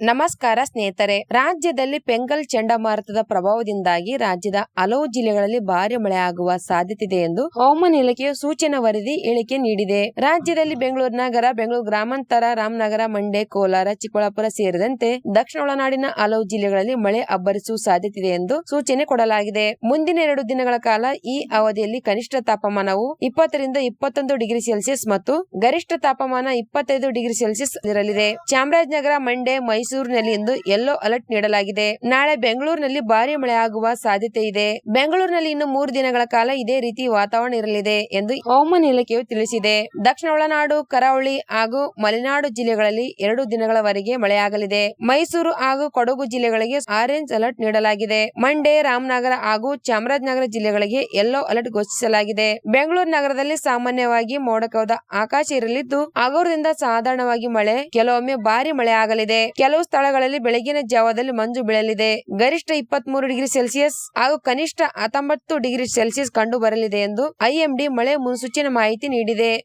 ನಮಸ್ಕಾರ ಸ್ನೇಹಿತರೆ. ರಾಜ್ಯದಲ್ಲಿ ಪೆಂಗಲ್ ಚಂಡಮಾರುತದ ಪ್ರಭಾವದಿಂದಾಗಿ ರಾಜ್ಯದ ಹಲವು ಜಿಲ್ಲೆಗಳಲ್ಲಿ ಭಾರಿ ಮಳೆ ಆಗುವ ಸಾಧ್ಯತೆ ಇದೆ ಎಂದು ಹವಾಮಾನ ಇಲಾಖೆಯು ಸೂಚನಾ ವರದಿ ಹೇಳಿಕೆ ನೀಡಿದೆ. ರಾಜ್ಯದಲ್ಲಿ ಬೆಂಗಳೂರು ನಗರ, ಬೆಂಗಳೂರು ಗ್ರಾಮಾಂತರ, ರಾಮನಗರ, ಮಂಡ್ಯ, ಕೋಲಾರ, ಚಿಕ್ಕಬಳ್ಳಾಪುರ ಸೇರಿದಂತೆ ದಕ್ಷಿಣ ಒಳನಾಡಿನ ಹಲವು ಜಿಲ್ಲೆಗಳಲ್ಲಿ ಮಳೆ ಅಬ್ಬರಿಸುವ ಸಾಧ್ಯತೆ ಇದೆ ಎಂದು ಸೂಚನೆ ಕೊಡಲಾಗಿದೆ. ಮುಂದಿನ ಎರಡು ದಿನಗಳ ಕಾಲ ಈ ಅವಧಿಯಲ್ಲಿ ಕನಿಷ್ಠ ತಾಪಮಾನವು ಇಪ್ಪತ್ತರಿಂದ ಇಪ್ಪತ್ತೊಂದು ಡಿಗ್ರಿ ಸೆಲ್ಸಿಯಸ್ ಮತ್ತು ಗರಿಷ್ಠ ತಾಪಮಾನ ಇಪ್ಪತ್ತೈದು ಡಿಗ್ರಿ ಸೆಲ್ಸಿಯಸ್ ಇರಲಿದೆ. ಚಾಮರಾಜನಗರ, ಮಂಡ್ಯ ಮೈಸೂರಿನಲ್ಲಿ ಇಂದು ಯೆಲ್ಲೋ ಅಲರ್ಟ್ ನೀಡಲಾಗಿದೆ. ನಾಳೆ ಬೆಂಗಳೂರಿನಲ್ಲಿ ಭಾರಿ ಮಳೆ ಆಗುವ ಸಾಧ್ಯತೆ ಇದೆ. ಬೆಂಗಳೂರಿನಲ್ಲಿ ಇನ್ನು ಮೂರು ದಿನಗಳ ಕಾಲ ಇದೇ ರೀತಿ ವಾತಾವರಣ ಇರಲಿದೆ ಎಂದು ಹವಾಮಾನ ಇಲಾಖೆಯು ತಿಳಿಸಿದೆ. ದಕ್ಷಿಣ ಒಳನಾಡು, ಕರಾವಳಿ ಹಾಗೂ ಮಲೆನಾಡು ಜಿಲ್ಲೆಗಳಲ್ಲಿ ಎರಡು ದಿನಗಳವರೆಗೆ ಮಳೆಯಾಗಲಿದೆ. ಮೈಸೂರು ಹಾಗೂ ಕೊಡಗು ಜಿಲ್ಲೆಗಳಿಗೆ ಆರೆಂಜ್ ಅಲರ್ಟ್ ನೀಡಲಾಗಿದೆ. ಮಂಡ್ಯ, ರಾಮನಗರ ಹಾಗೂ ಚಾಮರಾಜನಗರ ಜಿಲ್ಲೆಗಳಿಗೆ ಯೆಲ್ಲೋ ಅಲರ್ಟ್ ಘೋಷಿಸಲಾಗಿದೆ. ಬೆಂಗಳೂರು ನಗರದಲ್ಲಿ ಸಾಮಾನ್ಯವಾಗಿ ಮೋಡ ಕವಿದ ಆಕಾಶ ಇರಲಿದ್ದು ಹಗುರದಿಂದ ಸಾಧಾರಣವಾಗಿ ಮಳೆ, ಕೆಲವೊಮ್ಮೆ ಭಾರಿ ಮಳೆ ಆಗಲಿದೆ ಸ್ಥಳಗಳಲ್ಲಿ ಬೆಳಗಿನ ಜಾವದಲ್ಲಿ ಮಂಜು ಬೀಳಲಿದೆ. ಗರಿಷ್ಠ ಇಪ್ಪತ್ಮೂರು ಡಿಗ್ರಿ ಸೆಲ್ಸಿಯಸ್ ಹಾಗೂ ಕನಿಷ್ಠ ಹತ್ತೊಂಬತ್ತು ಡಿಗ್ರಿ ಸೆಲ್ಸಿಯಸ್ ಕಂಡು ಬರಲಿದೆ ಎಂದು ಐಎಂಡಿ ಮಳೆ ಮುನ್ಸೂಚನೆ ಮಾಹಿತಿ ನೀಡಿದೆ.